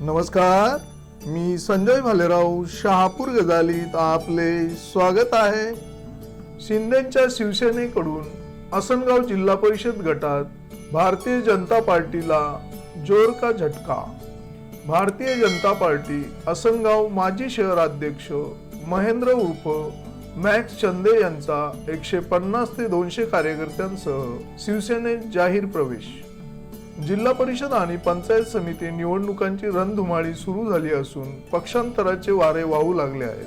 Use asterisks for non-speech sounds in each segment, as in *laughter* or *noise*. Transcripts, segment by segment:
नमस्कार मी संजय भालेराव शहापूर गजालीत आपले स्वागत आहे. शिंदेच्या शिवसेनेकडून आसनगाव जिल्हा परिषद गटात भारतीय जनता पार्टीला जोर का झटका? भारतीय जनता पार्टी आसनगाव माजी शहराध्यक्ष महेंद्र उर्फ मॅक्स चंदे यांचा एकशे पन्नास ते दोनशे कार्यकर्त्यांसह शिवसेनेत जाहीर प्रवेश. जिल्हा परिषद आणि पंचायत समिती निवडणुकांची रणधुमाळी सुरू झाली असून पक्षांतराचे वारे वाहू लागले आहेत.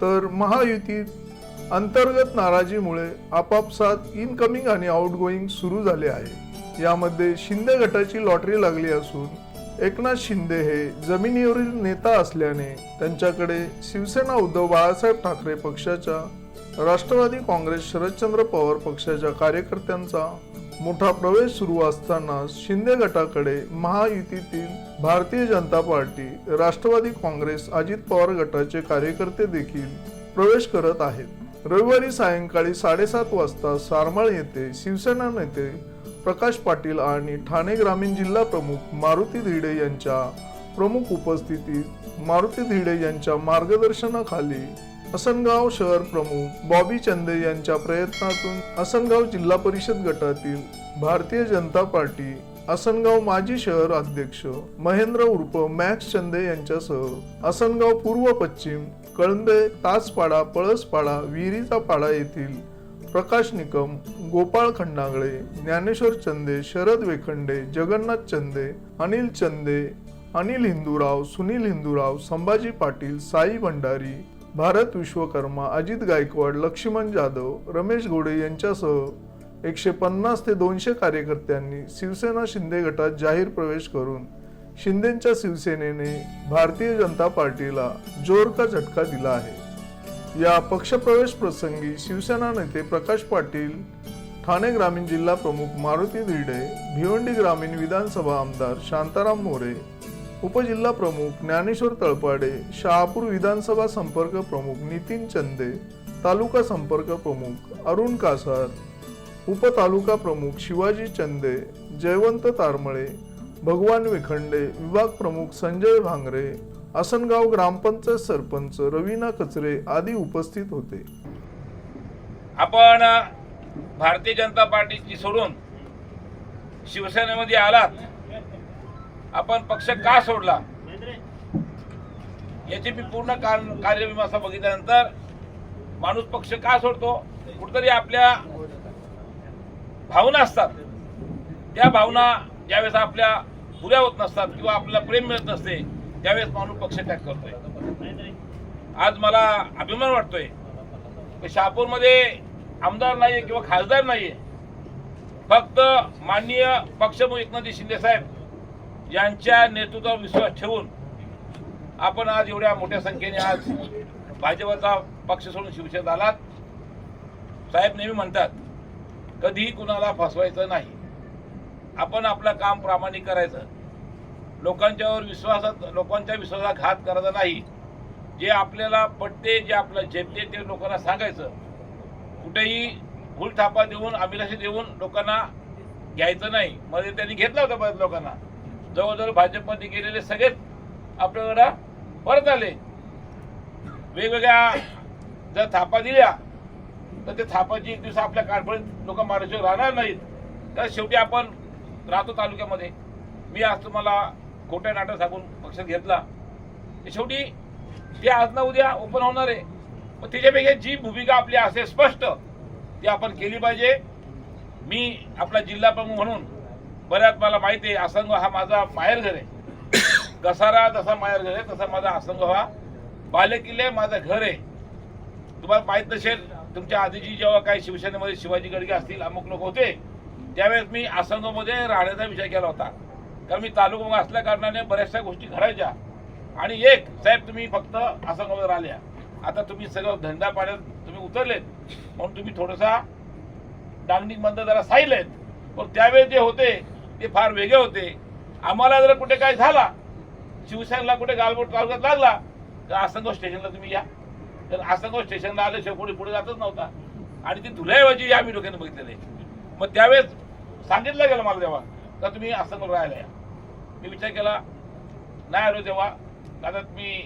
तर महायुतीत अंतर्गत नाराजीमुळे आपापसात इनकमिंग आणि आउटगोईंग सुरू झाले आहे. यामध्ये शिंदे गटाची लॉटरी लागली असून एकनाथ शिंदे हे जमिनीवरील नेता असल्याने त्यांच्याकडे शिवसेना उद्धव बाळासाहेब ठाकरे पक्षाच्या राष्ट्रवादी काँग्रेस शरदचंद्र पवार पक्षाच्या कार्यकर्त्यांचा मोठा प्रवेश सुरू असताना शिंदे गटाकडे महायुतीतील भारतीय जनता पार्टी राष्ट्रवादी काँग्रेस अजित पवार गटाचे कार्यकर्ते देखील प्रवेश करत आहेत. रविवारी सायंकाळी साडेसात वाजता सारमाळ येथे शिवसेना नेते प्रकाश पाटील आणि ठाणे ग्रामीण जिल्हा प्रमुख मारुती धिडे यांच्या प्रमुख उपस्थितीत मारुती धिडे यांच्या मार्गदर्शनाखाली असनगाव शहर प्रमुख बॉबी चंदे यांच्या प्रयत्नातून असनगाव जिल्हा परिषद गटातील भारतीय जनता पार्टी असनगाव माजी शहर अध्यक्ष महेंद्र उर्फ मॅक्स चंदे यांच्यासह असनगाव पूर्व पश्चिम कळंबे तासपाडा पळसपाडा विहिरीचा पाडा येथील प्रकाश निकम गोपाळ खंडागळे ज्ञानेश्वर चंदे शरद वेखंडे जगन्नाथ चंदे अनिल चंदे अनिल हिंदूराव सुनील हिंदूराव संभाजी पाटील साई भंडारी भारत विश्वकर्मा अजित गायकवाड लक्ष्मण जाधव रमेश घोडे यांच्यासह एकशे पन्नास ते दोनशे कार्यकर्त्यांनी शिवसेना शिंदे गटात जाहीर प्रवेश करून शिंदेच्या शिवसेनेने भारतीय जनता पार्टीला जोर का झटका दिला आहे. या पक्षप्रवेश प्रसंगी शिवसेना नेते प्रकाश पाटील ठाणे ग्रामीण जिल्हा प्रमुख मारुती धिडे भिवंडी ग्रामीण विधानसभा आमदार शांताराम मोरे उपजिल्हा प्रमुख ज्ञानेश्वर तळपाडे शहापूर विधानसभा संपर्क प्रमुख नितीन चंदे तालुका संपर्क प्रमुख अरुण कासार उपतालुका प्रमुख शिवाजी चंदे जयवंत तारमळे भगवान विखंडे विभाग प्रमुख संजय भांगरे आसनगाव ग्रामपंचायत सरपंच रवीना कचरे आदी उपस्थित होते. आपण भारतीय जनता पार्टीची सोडून शिवसेनेमध्ये आलात. आपण पक्ष का सोडला? याची मी पूर्ण कार- बघितल्यानंतर माणूस पक्ष का सोडतो? कुठतरी आपल्या भावना असतात. त्या भावना ज्यावेळेस आपल्या पुऱ्या होत नसतात किंवा आपल्याला प्रेम मिळत नसते त्यावेळेस माणूस पक्ष त्याग करतोय. आज मला अभिमान वाटतोय की शहापूरमध्ये आमदार नाहीये किंवा खासदार नाहीये. फक्त माननीय पक्षप्रमुख एकनाथजी शिंदे साहेब यांच्या नेतृत्वावर विश्वास ठेवून आपण आज एवढ्या मोठ्या संख्येने आज भाजपचा पक्ष सोडून शिवसेनेत आलात. साहेब नेहमी म्हणतात कधीही कुणाला फसवायचं नाही. आपण आपलं काम प्रामाणिक करायचं लोकांच्यावर विश्वासात लोकांच्या विश्वासात घात करायचा नाही. जे आपल्याला पटते जे आपल्याला झेपते ते लोकांना सांगायचं. कुठेही भूलथापा देऊन अभिलाषी देऊन लोकांना घ्यायचं नाही. मध्ये त्यांनी घेतलं होतं बऱ्याच लोकांना. जवळजवळ भाजपमध्ये गेलेले सगळेच आपल्याकडं परत आले. वेगवेगळ्या जर थापा दिल्या तर ते थापाची एक दिवस आपल्या कारपडीत लोक महाराष्ट्र राहणार नाहीत. तर शेवटी आपण राहतो तालुक्यामध्ये. मी आज तुम्हाला खोट्या नाटक सांगून पक्षात घेतला. शेवटी ते आज ना उद्या ओपन होणार आहे. पण त्याच्यापेक्षा जी भूमिका आपली असेल स्पष्ट ती आपण केली पाहिजे. मी आपला जिल्हा प्रमुख म्हणून बऱ्याच मला माहिती आहे आसंग हा माझा माहेर घर आहे. *coughs* कसारा जसा माहेर घर आहे तसा माझा आसंग हा बालेकिल्ले माझं घर आहे. तुम्हाला माहीत नसेल तुमच्या आधीची जेव्हा काही शिवसेनेमध्ये शिवाजी गडगे असतील अमुक लोक होते त्यावेळेस मी आसंगमध्ये राहण्याचा विचार केला होता. कारण मी तालुका असल्या कारणाने बऱ्याचशा गोष्टी घडायच्या. आणि एक साहेब तुम्ही फक्त आसनगाववर आल्या आता तुम्ही सगळं धंदा पाण्यात तुम्ही उतरलेत. म्हणून तुम्ही थोडासा मधनं जरा साईल आहेत. पण त्यावेळेस जे होते ते फार वेगळे होते. आम्हाला जर कुठे काय झाला शिवसेनेला कुठे गालबोट तालुक्यात लागला तर आसनगाव स्टेशनला तुम्ही या. तर आसनगाव स्टेशनला आले शेवपुढे पुढे जातच नव्हता. आणि ती धुल्याऐवजी या मी डोक्याने बघितलेले. मग त्यावेळेस सांगितलं गेलं मला तेव्हा का तुम्ही आसनगाव राहायला या. मी विचार केला नाही आलो तेव्हा आता तुम्ही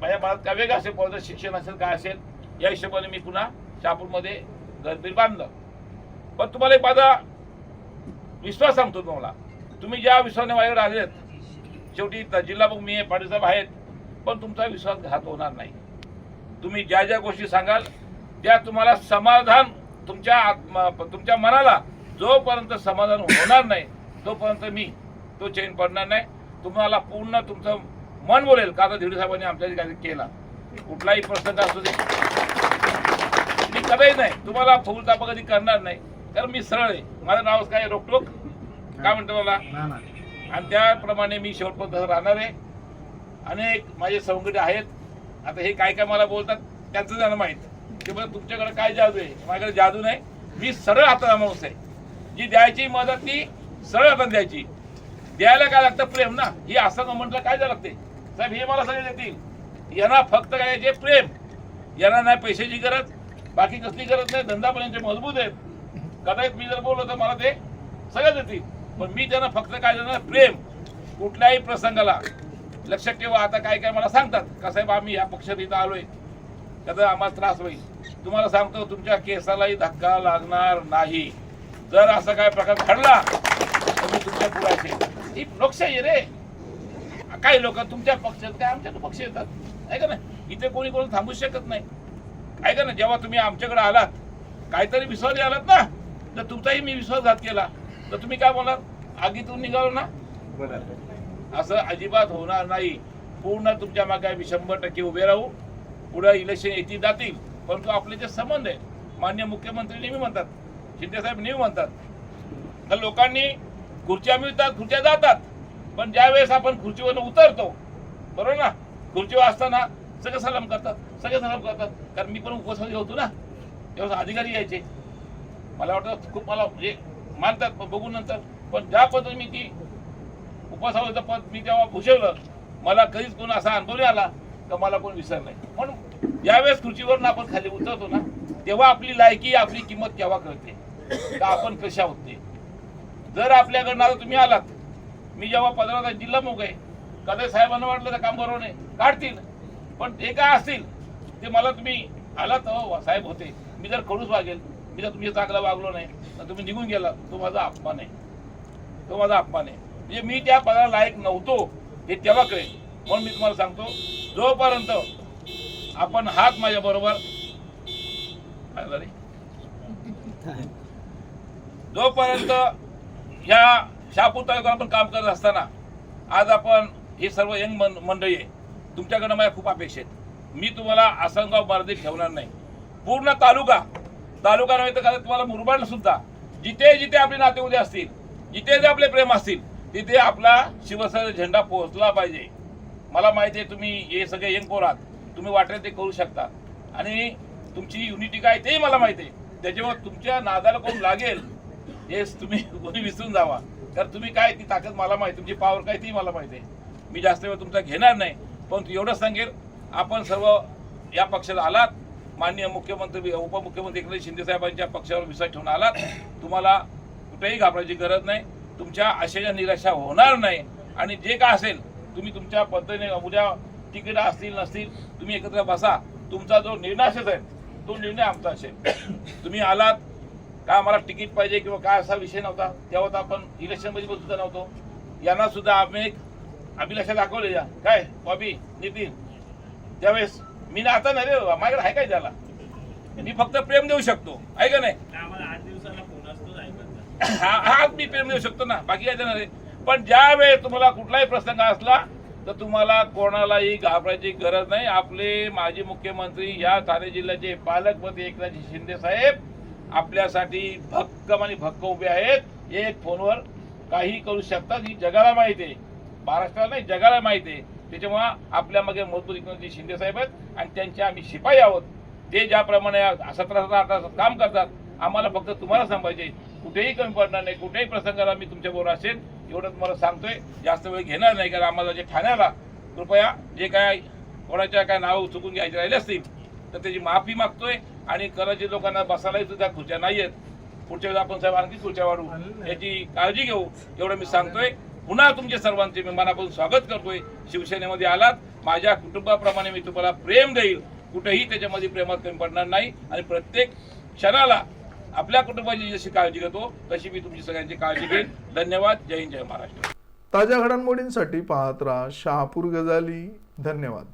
माझ्या मनात काय वेगळं असेल पॉलिटिक्स शिक्षण असेल काय असेल या हिशोबाने मी पुन्हा शहापूरमध्ये घरबीर बांधलं. पण तुम्हाला एक माझा विश्वास सांगतो तुम्हाला. तुम्ही ज्या विश्वासाने माझ्यावर आलेत शेवटी जिल्हा प्रमुख मी आहे पाटीलसाहेब आहेत पण तुमचा विश्वासघात होणार नाही. तुम्ही ज्या ज्या गोष्टी सांगाल त्या तुम्हाला समाधान तुमच्या आत्मा तुमच्या मनाला जोपर्यंत समाधान होणार नाही तोपर्यंत मी तो चेन पडणार नाही. तुम्हाला पूर्ण तुमचं मन बोलेल का आता धिडे साहेबांनी आमच्या केला? कुठलाही प्रसंग असू दे. मी कदाही नाही तुम्हाला फुलतापा कधी करणार नाही कारण मी सरळ आहे. माझं नाव काय रोकटोक. काय? म्हणतो मला आणि त्याप्रमाणे मी शेवटपर्यंत राहणार आहे. अनेक माझे सवंगडी आहेत. आता हे काय काय मला बोलतात त्यांचं जाणं माहीत. ते म्हणजे तुमच्याकडे काय जादू आहे? माझ्याकडे जादू नाही. मी सरळ हाताचा माणूस आहे. जी द्यायची मदत ती सरळ हातात द्यायची. द्यायला काय लागतं प्रेम ना? ही असं म्हटलं काय द्यावं लागते? साहेब हे मला सगळे देतील. यांना फक्त काय जे प्रेम. यांना नाही पैशाची गरज. बाकी कसली गरज नाही. धंदा पण यांचे मजबूत आहेत. कदाचित मी जर बोललो तर मला ते सगळं देतील. पण मी त्यांना फक्त काय देणार? प्रेम. कुठल्याही प्रसंगाला. लक्षात ठेवा आता काय काय मला सांगतात. का साहेब आम्ही या पक्षात इथं आलोय. त्याचा आम्हाला त्रास होईल. तुम्हाला सांगतो तुमच्या केसालाही धक्का लागणार नाही. जर असं काय प्रकार घडला तर मी तुमच्यापुढे ही लोकशाही आहे रे. काही लोक तुमच्या पक्षात काय आमच्या पक्ष येतात. आहे का नाही? इथे कोणी कोणी थांबू शकत नाही. आहे का ना जेव्हा तुम्ही आमच्याकडे आलात काहीतरी विसरले आलात ना? तर तुमचाही मी विश्वासघात केला. तर तुम्ही काय बोलणार? आगीतून निघालो ना? असं अजिबात होणार नाही. पूर्ण तुमच्या मागे आम्ही शंभर टक्के उभे राहू. पुढे इलेक्शन येतील जातील. परंतु आपले जे संबंध आहेत मान्य मुख्यमंत्री नेहमी म्हणतात. शिंदेसाहेब नेहमी म्हणतात. तर लोकांनी खुर्च्या मिळतात खुर्च्या जातात. पण ज्यावेळेस आपण खुर्चीवर उतरतो बरोबर ना? खुर्चीवर असताना सगळे सलाम करतात सगळे सलाम करतात. कारण मी पण उपस्थित होतो ना? तेव्हा अधिकारी यायचे. मला वाटतं खूप मला म्हणजे मानतात बघून नंतर. पण ज्या पद्धतीने मी ती उपवासावरचं पद मी तेव्हा भूषवलं मला कधीच कोण असा अनुभव नाही आला तर मला कोण विसर नाही. म्हणून ज्यावेळेस खुर्चीवरून आपण खाली उतरतो ना तेव्हा आपली लायकी आपली किंमत केव्हा कळते? का आपण कशा होते? जर आपल्याकडनं आता तुम्ही आलात मी जेव्हा पदराचा जिल्हा मोग आहे कदा साहेबांना वाटलं तर काम बरोबर नाही काढतील. पण ते काय असतील ते मला तुम्ही आलात हो साहेब होते. मी जर कडूच वागेल मी जर तुमच्या चांगला वागलो नाही तर तुम्ही निघून गेला तो माझा अपमान आहे. तो माझा अपमान आहे. म्हणजे मी त्या पदाला लायक नव्हतो हे तेव्हा कळेल. म्हणून मी तुम्हाला सांगतो जोपर्यंत आपण हात माझ्या बरोबर जोपर्यंत ह्या शापूर तालुक्यावर आपण काम करत असताना आज आपण हे सर्व यंग मन मंडळी आहे तुमच्याकडनं माझ्या खूप अपेक्षा आहेत. मी तुम्हाला आसनगाव बारदेत ठेवणार नाही. पूर्ण तालुका तालुका नव्हे तर तुम्हाला मुरबाड सुद्धा. जिथे जिथे आपले नाते उद्या असतील जिथे जे आपले प्रेम असतील तिथे आपला शिवसेना झेंडा पोहोचला पाहिजे. मला माहिती आहे तुम्ही हे सगळे यंग पोर तुम्ही वाटेल ते करू शकता. आणि तुमची युनिटी काय तेही मला माहिती आहे. त्याच्यामुळे तुमच्या नादाला कोण लागेल हेच तुम्ही *laughs* कोणी विसरून जावा. कारण तुम्ही काय ती ताकद मला माहिती तुमची पावर काय ती मला माहिती आहे. मी जास्त वेळ तुमचा घेणार नाही. पण एवढंच सांगेल आपण सर्व या पक्षाला आलात. माननीय मुख्यमंत्री उपमुख्यमंत्री एकनाथ शिंदे साहेबांच्या पक्षावर विश्वास ठेवून आलात. तुम्हाला कुठेही घाबरायची गरज नाही. तुमच्या आशेच्या निराशा होणार नाही. आणि जे काय असेल तुम्ही तुमच्या पद्धतीने उद्या तिकीट असतील नसतील तुम्ही एकत्र बसा. तुमचा जो निर्णय असेल तो निर्णय आमचा असेल. तुम्ही आलात का आम्हाला तिकीट पाहिजे किंवा काय असा विषय नव्हता? तेव्हा तर आपण इलेक्शनमध्ये पण सुद्धा नव्हतो. यांना सुद्धा आम्ही एक अभिलाषा दाखवलेल्या काय? बॉबी नितीन त्यावेळेस मी ना आता नाही रे माझ्याकडे आहे काय त्याला? मी फक्त प्रेम देऊ शकतो. आहे का नाही? *coughs* हा हा मी प्रेम देऊ शकतो ना. बाकी काय देणार पण ज्या वेळेस तुम्हाला कुठलाही प्रसंग असला तर तुम्हाला कोणालाही घाबरायची गरज नाही. आपले माजी मुख्यमंत्री या ठाणे जिल्ह्याचे पालकमंत्री एकनाथ शिंदे साहेब आपल्यासाठी भक्कम आणि भक्क उभे आहेत. एक फोनवर काही करू शकतात. ही जगाला माहिती आहे. महाराष्ट्राला नाही जगाला माहिती आहे. त्याच्यामुळं आपल्या मागे मजबूत एकनाथजी शिंदे साहेब आहेत आणि त्यांचे आम्ही शिपाई आहोत. ते ज्याप्रमाणे सतरा सतरा अठरा तास काम करतात आम्हाला फक्त तुम्हाला सांभाळायचे कुठेही कमी पडणार नाही कुठेही प्रसंगाला मी तुमच्याबरोबर असेल एवढं तुम्हाला सांगतोय. जास्त वेळ घेणार नाही कारण आम्हाला जे ठाण्याला कृपया जे काय कोणाच्या काय नाव चुकून घ्यायचे राहिले असतील तर त्याची माफी मागतोय. आणि कराची लोकांना बसायलाही सुद्धा खुर्च्या नाही आहेत पुढच्या वेळेस आपण साहेब आणखी खुर्च्या वाढू याची काळजी घेऊ एवढं मी सांगतोय. पुन्हा तुमच्या सर्वांचे मी मनापासून स्वागत करतोय. शिवसेनेमध्ये आलात. माझ्या कुटुंबाप्रमाणे मी तुम्हाला प्रेम देईल. कुठेही त्याच्यामध्ये प्रेमात कमी पडणार नाही. आणि प्रत्येक क्षणाला आपल्या कुटुंबाची जशी काळजी घेतो तशी मी तुमची सगळ्यांची काळजी घेईन. धन्यवाद. जय हिंद जय महाराष्ट्र. ताज्या घडामोडींसाठी पाहत राहा शहापूर गजाली. धन्यवाद.